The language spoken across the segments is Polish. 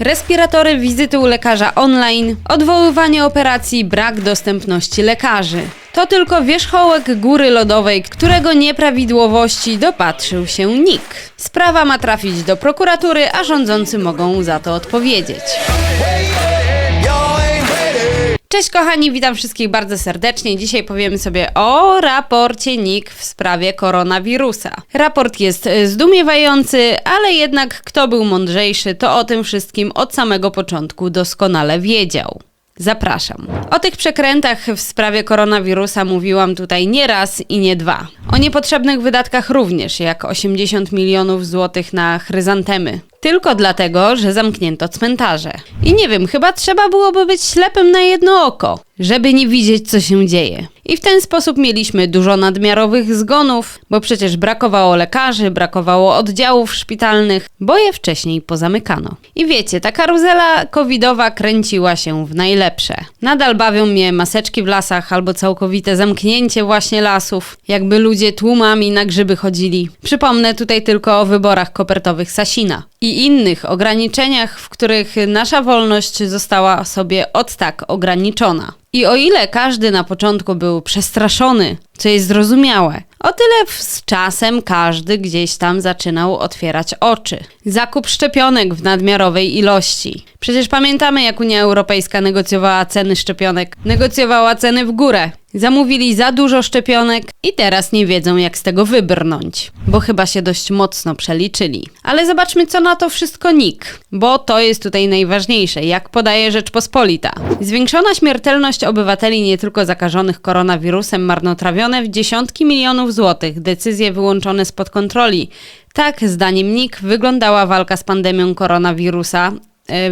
Respiratory, wizyty u lekarza online, odwoływanie operacji, brak dostępności lekarzy. To tylko wierzchołek góry lodowej, którego nieprawidłowości dopatrzył się NIK. Sprawa ma trafić do prokuratury, a rządzący mogą za to odpowiedzieć. Cześć kochani, witam wszystkich bardzo serdecznie. Dzisiaj powiemy sobie o raporcie NIK w sprawie koronawirusa. Raport jest e, zdumiewający, ale jednak kto był mądrzejszy, to o tym wszystkim od samego początku doskonale wiedział. Zapraszam. O tych przekrętach w sprawie koronawirusa mówiłam tutaj nie raz i nie dwa. O niepotrzebnych wydatkach również, jak 80 milionów złotych na chryzantemy. Tylko dlatego, że zamknięto cmentarze. I nie wiem, chyba trzeba byłoby być ślepym na jedno oko, żeby nie widzieć, co się dzieje. I w ten sposób mieliśmy dużo nadmiarowych zgonów, bo przecież brakowało lekarzy, brakowało oddziałów szpitalnych, bo je wcześniej pozamykano. I wiecie, ta karuzela covidowa kręciła się w najlepsze. Nadal bawią mnie maseczki w lasach albo całkowite zamknięcie właśnie lasów, jakby ludzie tłumami na grzyby chodzili. Przypomnę tutaj tylko o wyborach kopertowych Sasina i innych ograniczeniach, w których nasza wolność została sobie od tak ograniczona. I o ile każdy na początku był przestraszony, co jest zrozumiałe, o tyle z czasem każdy gdzieś tam zaczynał otwierać oczy. Zakup szczepionek w nadmiarowej ilości. Przecież pamiętamy, jak Unia Europejska negocjowała ceny szczepionek, negocjowała ceny w górę. Zamówili za dużo szczepionek i teraz nie wiedzą, jak z tego wybrnąć, bo chyba się dość mocno przeliczyli. Ale zobaczmy, co na to wszystko NIK, bo to jest tutaj najważniejsze, jak podaje Rzeczpospolita. Zwiększona śmiertelność obywateli nie tylko zakażonych koronawirusem, marnotrawione w dziesiątki milionów złotych, decyzje wyłączone spod kontroli. Tak, zdaniem NIK, wyglądała walka z pandemią koronawirusa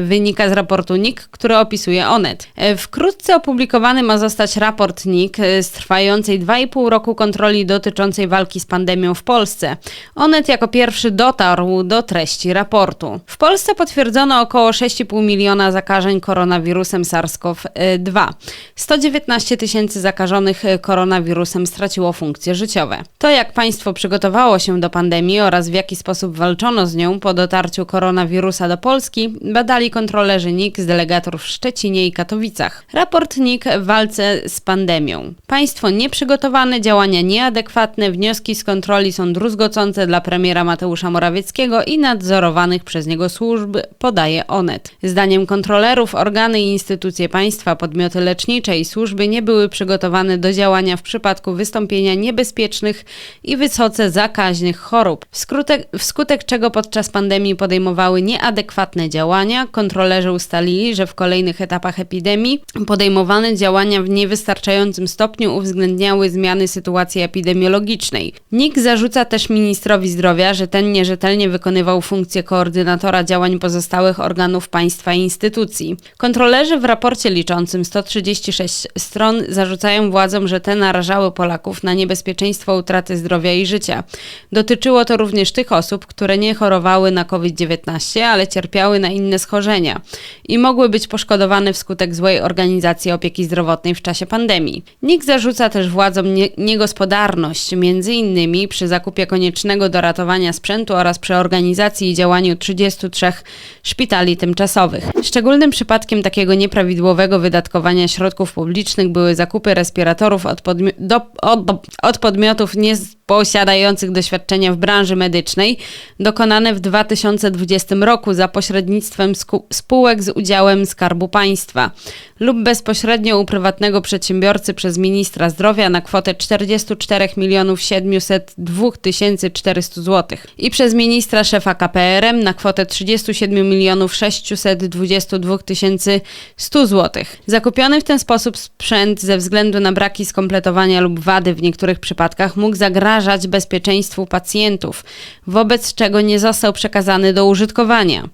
wynika z raportu NIK, który opisuje ONET. E, Wkrótce opublikowany ma zostać raport NIK e, z trwającej 2,5 roku kontroli dotyczącej walki z pandemią w Polsce. ONET jako pierwszy dotarł do treści raportu. W Polsce potwierdzono około 6,5 miliona zakażeń koronawirusem SARS-CoV-2. 119 tysięcy zakażonych e, koronawirusem straciło funkcje życiowe. To jak państwo przygotowało się do pandemii oraz w jaki sposób walczono z nią po dotarciu koronawirusa do Polski, badali kontrolerzy NIK z delegatur w Szczecinie i Katowicach. Raport NIK w walce z pandemią. Państwo nieprzygotowane, działania nieadekwatne, wnioski z kontroli są druzgocące dla premiera Mateusza Morawieckiego i nadzorowanych przez niego służb, podaje ONET. Zdaniem kontrolerów organy i instytucje państwa, podmioty lecznicze i służby nie były przygotowane do działania w przypadku wystąpienia niebezpiecznych i wysoce zakaźnych chorób, wskutek, wskutek czego podczas pandemii podejmowały nieadekwatne działania. Kontrolerzy ustalili, że w kolejnych etapach epidemii podejmowane działania w niewystarczającym stopniu uwzględniały zmiany sytuacji epidemiologicznej. NIK zarzuca też ministrowi zdrowia, że ten nierzetelnie wykonywał funkcję koordynatora działań pozostałych organów państwa i instytucji. Kontrolerzy w raporcie liczącym 136 stron zarzucają władzom, że te narażały Polaków na niebezpieczeństwo utraty zdrowia i życia. Dotyczyło to również tych osób, które nie chorowały na COVID-19, ale cierpiały na inne schorzenia i mogły być poszkodowane wskutek złej organizacji opieki zdrowotnej w czasie pandemii. NIK zarzuca też władzom nie- niegospodarność, między innymi przy zakupie koniecznego do ratowania sprzętu oraz przy organizacji i działaniu 33 szpitali tymczasowych. Szczególnym przypadkiem takiego nieprawidłowego wydatkowania środków publicznych były zakupy respiratorów od, podmi- do, od, od podmiotów nieposiadających doświadczenia w branży medycznej, dokonane w 2020 roku za pośrednictwem spółek z udziałem Skarbu Państwa lub bezpośrednio u prywatnego przedsiębiorcy przez ministra zdrowia na kwotę 44 milionów 702 400 zł i przez ministra szefa KPRM na kwotę 37 milionów 622 100 zł. Zakupiony w ten sposób sprzęt ze względu na braki skompletowania lub wady w niektórych przypadkach mógł zagrażać bezpieczeństwu pacjentów, wobec czego nie został przekazany do użytkowania.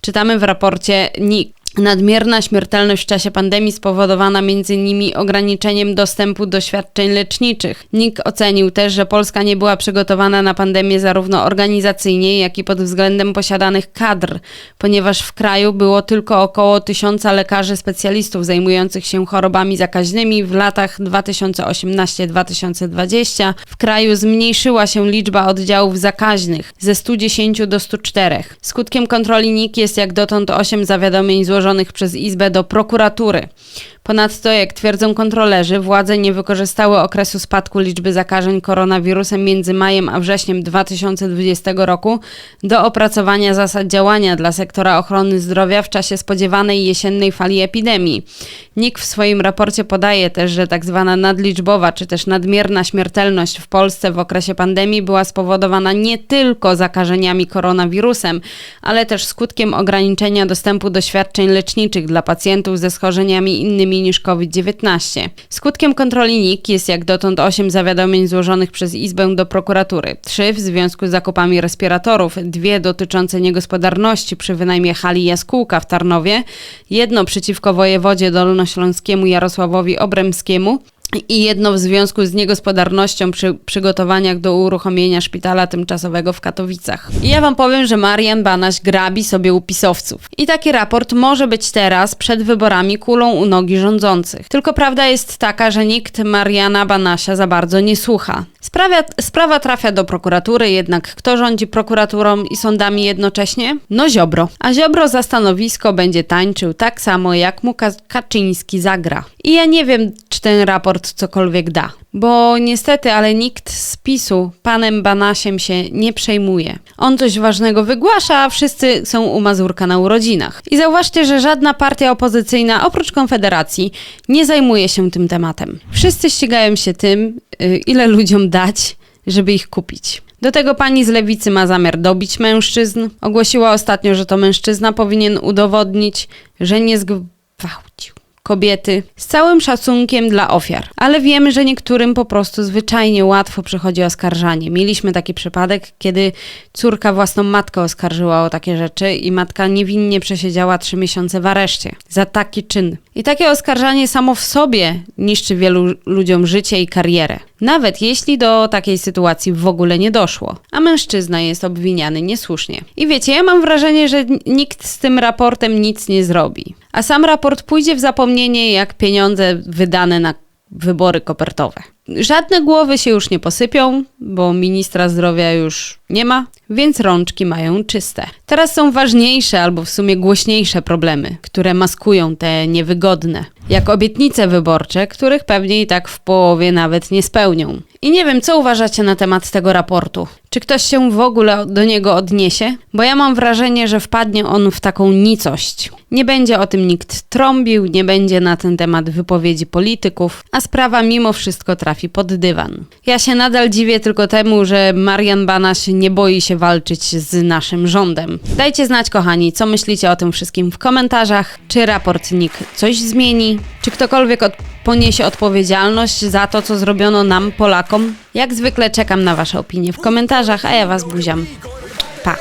Czytamy w raporcie NIK. Nadmierna śmiertelność w czasie pandemii spowodowana m.in. ograniczeniem dostępu do świadczeń leczniczych. NIK ocenił też, że Polska nie była przygotowana na pandemię zarówno organizacyjnie, jak i pod względem posiadanych kadr, ponieważ w kraju było tylko około tysiąca lekarzy specjalistów zajmujących się chorobami zakaźnymi w latach 2018-2020. W kraju zmniejszyła się liczba oddziałów zakaźnych ze 110 do 104. Skutkiem kontroli NIK jest jak dotąd 8 zawiadomień złożonych przez Izbę do prokuratury. Ponadto, jak twierdzą kontrolerzy, władze nie wykorzystały okresu spadku liczby zakażeń koronawirusem między majem a wrześniem 2020 roku do opracowania zasad działania dla sektora ochrony zdrowia w czasie spodziewanej jesiennej fali epidemii. NIK w swoim raporcie podaje też, że tak zwana nadliczbowa czy też nadmierna śmiertelność w Polsce w okresie pandemii była spowodowana nie tylko zakażeniami koronawirusem, ale też skutkiem ograniczenia dostępu do świadczeń leczniczych dla pacjentów ze schorzeniami innymi niż COVID-19. Skutkiem kontroli NIK jest jak dotąd 8 zawiadomień złożonych przez Izbę do prokuratury. 3 w związku z zakupami respiratorów, dwie dotyczące niegospodarności przy wynajmie hali Jaskółka w Tarnowie, jedno przeciwko wojewodzie dolnośląskiemu Jarosławowi Obremskiemu, i jedno w związku z niegospodarnością przy przygotowaniach do uruchomienia szpitala tymczasowego w Katowicach. I ja wam powiem, że Marian Banaś grabi sobie u pisowców. I taki raport może być teraz przed wyborami kulą u nogi rządzących. Tylko prawda jest taka, że nikt Mariana Banasia za bardzo nie słucha. Sprawa, sprawa trafia do prokuratury, jednak kto rządzi prokuraturą i sądami jednocześnie? No Ziobro. A Ziobro za stanowisko będzie tańczył tak samo, jak mu Ka- Kaczyński zagra. I ja nie wiem, czy ten raport cokolwiek da. Bo niestety, ale nikt z PiSu panem Banasiem się nie przejmuje. On coś ważnego wygłasza, a wszyscy są u Mazurka na urodzinach. I zauważcie, że żadna partia opozycyjna, oprócz Konfederacji, nie zajmuje się tym tematem. Wszyscy ścigają się tym, y, ile ludziom dać, żeby ich kupić. Do tego pani z lewicy ma zamiar dobić mężczyzn. Ogłosiła ostatnio, że to mężczyzna powinien udowodnić, że nie zgwałcił kobiety z całym szacunkiem dla ofiar. Ale wiemy, że niektórym po prostu zwyczajnie łatwo przychodzi oskarżanie. Mieliśmy taki przypadek, kiedy córka własną matkę oskarżyła o takie rzeczy i matka niewinnie przesiedziała trzy miesiące w areszcie za taki czyn. I takie oskarżanie samo w sobie niszczy wielu ludziom życie i karierę. Nawet jeśli do takiej sytuacji w ogóle nie doszło, a mężczyzna jest obwiniany niesłusznie. I wiecie, ja mam wrażenie, że nikt z tym raportem nic nie zrobi. A sam raport pójdzie w zapomnienie jak pieniądze wydane na wybory kopertowe. Żadne głowy się już nie posypią, bo ministra zdrowia już nie ma, więc rączki mają czyste. Teraz są ważniejsze albo w sumie głośniejsze problemy, które maskują te niewygodne, jak obietnice wyborcze, których pewnie i tak w połowie nawet nie spełnią. I nie wiem, co uważacie na temat tego raportu. Czy ktoś się w ogóle do niego odniesie? Bo ja mam wrażenie, że wpadnie on w taką nicość. Nie będzie o tym nikt trąbił, nie będzie na ten temat wypowiedzi polityków, a sprawa mimo wszystko trafi pod dywan. Ja się nadal dziwię tylko temu, że Marian Banaś nie boi się walczyć z naszym rządem. Dajcie znać, kochani, co myślicie o tym wszystkim w komentarzach. Czy raport NIK coś zmieni? Czy ktokolwiek od poniesie odpowiedzialność za to, co zrobiono nam, Polakom? Jak zwykle czekam na Wasze opinie w komentarzach, a ja Was buziam. Pa!